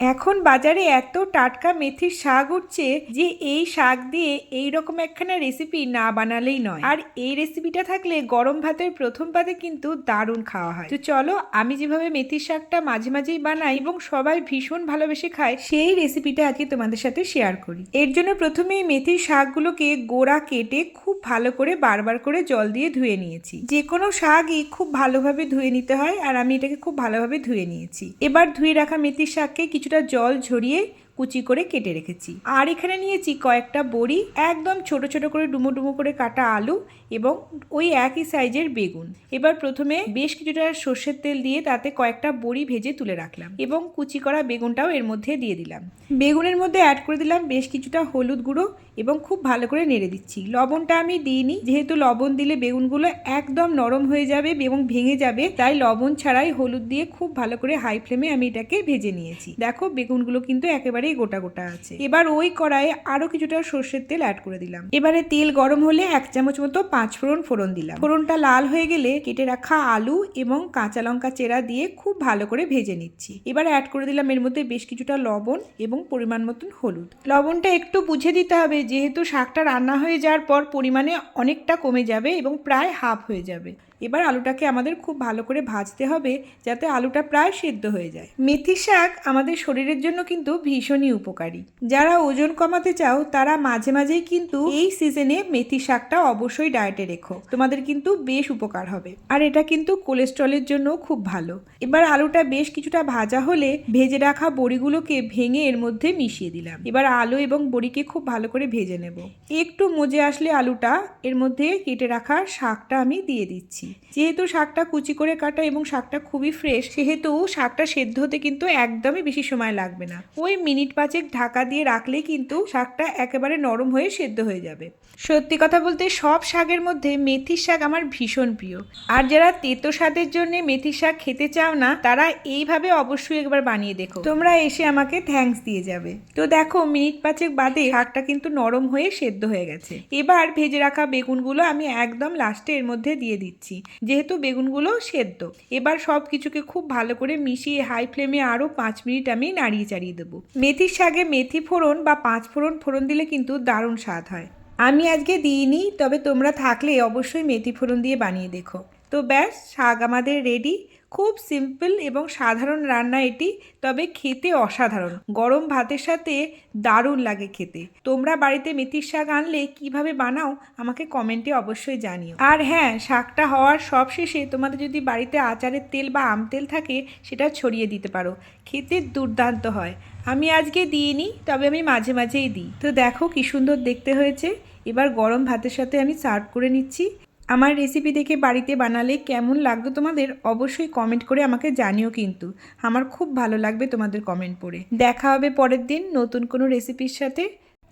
এখন বাজারে এত টাটকা মেথির শাক উঠছে যে এই শাক দিয়ে এই রকম একখানা রেসিপি না বানালেই নয়। আর এই রেসিপিটা থাকলে গরম ভাতের প্রথম পাতে কিন্তু দারুণ খাওয়া হয়। তো চলো, আমি যেভাবে মেথির শাকটা মাঝে মাঝেই বানাই এবং সবাই ভীষণ ভালোবেসে খায়, সেই রেসিপিটা আজকে তোমাদের সাথে শেয়ার করি। এর জন্য প্রথমে এই মেথির শাকগুলোকে গোড়া কেটে খুব ভালো করে বারবার করে জল দিয়ে ধুয়ে নিয়েছি। যে কোনো শাকই খুব ভালোভাবে ধুয়ে নিতে হয়, আর আমি এটাকে খুব ভালোভাবে ধুয়ে নিয়েছি। এবার ধুয়ে রাখা মেথির শাককে কিছুটা জল ঝরিয়ে কুচি করে কেটে রেখেছি। আর এখানে নিয়েছি কয়েকটা বড়ি, একদম ছোট ছোট করে ডুমো ডুমো করে কাটা আলু এবং ওই একই সাইজের বেগুন। এবার প্রথমে বেশ কিছুটা সর্ষের তেল দিয়ে তাতে কয়েকটা বড়ি ভেজে তুলে রাখলাম এবং কুচি করা বেগুনটাও এর মধ্যে দিয়ে দিলাম। বেগুনের মধ্যে অ্যাড করে দিলাম বেশ কিছুটা হলুদ গুঁড়ো এবং খুব ভালো করে নেড়ে দিচ্ছি। লবণটা আমি দিইনি, যেহেতু লবণ দিলে বেগুনগুলো একদম নরম হয়ে যাবে এবং ভেঙে যাবে, তাই লবণ ছাড়াই হলুদ দিয়ে খুব ভালো করে হাই ফ্লেমে আমি এটাকে ভেজে নিয়েছি। দেখো বেগুনগুলো কিন্তু একেবারেই গোটা গোটা আছে। এবার ওই কড়াইয়ে আরও কিছুটা সর্ষের তেল অ্যাড করে দিলাম। এবারে তেল গরম হলে এক চামচ মতো পাঁচ ফোড়ন ফোড়ন দিলাম। ফোড়নটা লাল হয়ে গেলে কেটে রাখা আলু এবং কাঁচা লঙ্কা চেরা দিয়ে খুব ভালো করে ভেজে নিচ্ছি। এবার অ্যাড করে দিলাম এর মধ্যে বেশ কিছুটা লবণ এবং পরিমাণ মতন হলুদ। লবণটা একটু বুঝে দিতে হবে, যেহেতু শাকটা রান্না হয়ে যাওয়ার পর পরিমাণে অনেকটা কমে যাবে এবং প্রায় হাফ হয়ে যাবে। এবার আলুটাকে আমাদের খুব ভালো করে ভাজতে হবে, যাতে আলুটা প্রায় সেদ্ধ হয়ে যায়। মেথি শাক আমাদের শরীরের জন্য কিন্তু ভীষণই উপকারী। যারা ওজন কমাতে চাও, তারা মাঝে মাঝেই কিন্তু এই সিজনে মেথি শাকটা অবশ্যই ডায়েটে রেখো। তোমাদের কিন্তু বেশ উপকার হবে। আর এটা কিন্তু কোলেস্ট্রলের জন্য খুব ভালো। এবার আলুটা বেশ কিছুটা ভাজা হলে ভেজে রাখা বড়িগুলোকে ভেঙে এর মধ্যে মিশিয়ে দিলাম। এবার আলু এবং বড়িকে খুব ভালো করে ভেজে নেব। একটু মজে আসলে আলুটা এর মধ্যে কেটে রাখা শাকটা আমি দিয়ে দিচ্ছি। যেহেতু শাকটা কুচি করে কাটা এবং শাকটা খুবই ফ্রেশ সেহেতু শাকটা সেদ্ধ হতে কিন্তু একদমই বেশি সময় লাগবে না। ওই মিনিট পাঁচেক ঢাকা দিয়ে রাখলেই কিন্তু শাকটা একেবারে নরম হয়ে সেদ্ধ হয়ে যাবে। সত্যি কথা বলতে সব শাকের মধ্যে মেথির শাক আমার ভীষণ প্রিয়। আর যারা তেতো স্বাদের জন্য মেথির শাক খেতে চাও না, তারা এইভাবে অবশ্যই একবার বানিয়ে দেখো। তোমরা এসে আমাকে থ্যাঙ্কস দিয়ে যাবে। তো দেখো, মিনিট পাঁচেক বাদে শাকটা কিন্তু নরম হয়ে সেদ্ধ হয়ে গেছে। এবার ভেজে রাখা বেগুনগুলো আমি একদম লাস্টে এর মধ্যে দিয়ে দিচ্ছি, যেহেতু বেগুনগুলো সেদ্ধ। এবার সব কিছুকে খুব ভালো করে মিশিয়ে হাই ফ্লেমে আরও পাঁচ মিনিট আমি নাড়িয়ে চাড়িয়ে দেবো। মেথির শাকে মেথি ফোড়ন বা পাঁচ ফোড়ন ফোড়ন দিলে কিন্তু দারুণ স্বাদ হয়। আমি আজকে দিইনি, তবে তোমরা থাকলে অবশ্যই মেথি ফোড়ন দিয়ে বানিয়ে দেখো। তো ব্যাস, শাক আমাদের রেডি খুব সিম্পল এবং সাধারণ রান্না এটি, তবে খেতে অসাধারণ। গরম ভাতের সাথে দারুণ লাগে খেতে। তোমরা বাড়িতে মেথির শাক আনলে কীভাবে বানাও, আমাকে কমেন্টে অবশ্যই জানিও। আর হ্যাঁ শাকটা হওয়ার সব শেষে তোমাদের যদি বাড়িতে আচারের তেল বা আম তেল থাকে, সেটা ছড়িয়ে দিতে পারো। খেতে দুর্দান্ত হয়। আমি আজকে দিইনি, তবে আমি মাঝে মাঝেই দিই। তো দেখো কি সুন্দর দেখতে হয়েছে। এবার গরম ভাতের সাথে আমি সার্ভ করে নিচ্ছি। আমার রেসিপি দেখে বাড়িতে বানালে কেমন লাগতো তোমাদের অবশ্যই কমেন্ট করে আমাকে জানিও কিন্তু। আমার খুব ভালো লাগবে তোমাদের কমেন্ট পড়ে। দেখা হবে পরের দিন নতুন কোনো রেসিপির সাথে।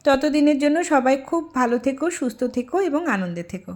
ততদিনের জন্য সবাই খুব ভালো থেকো, সুস্থ থেকো এবং আনন্দে থেকো।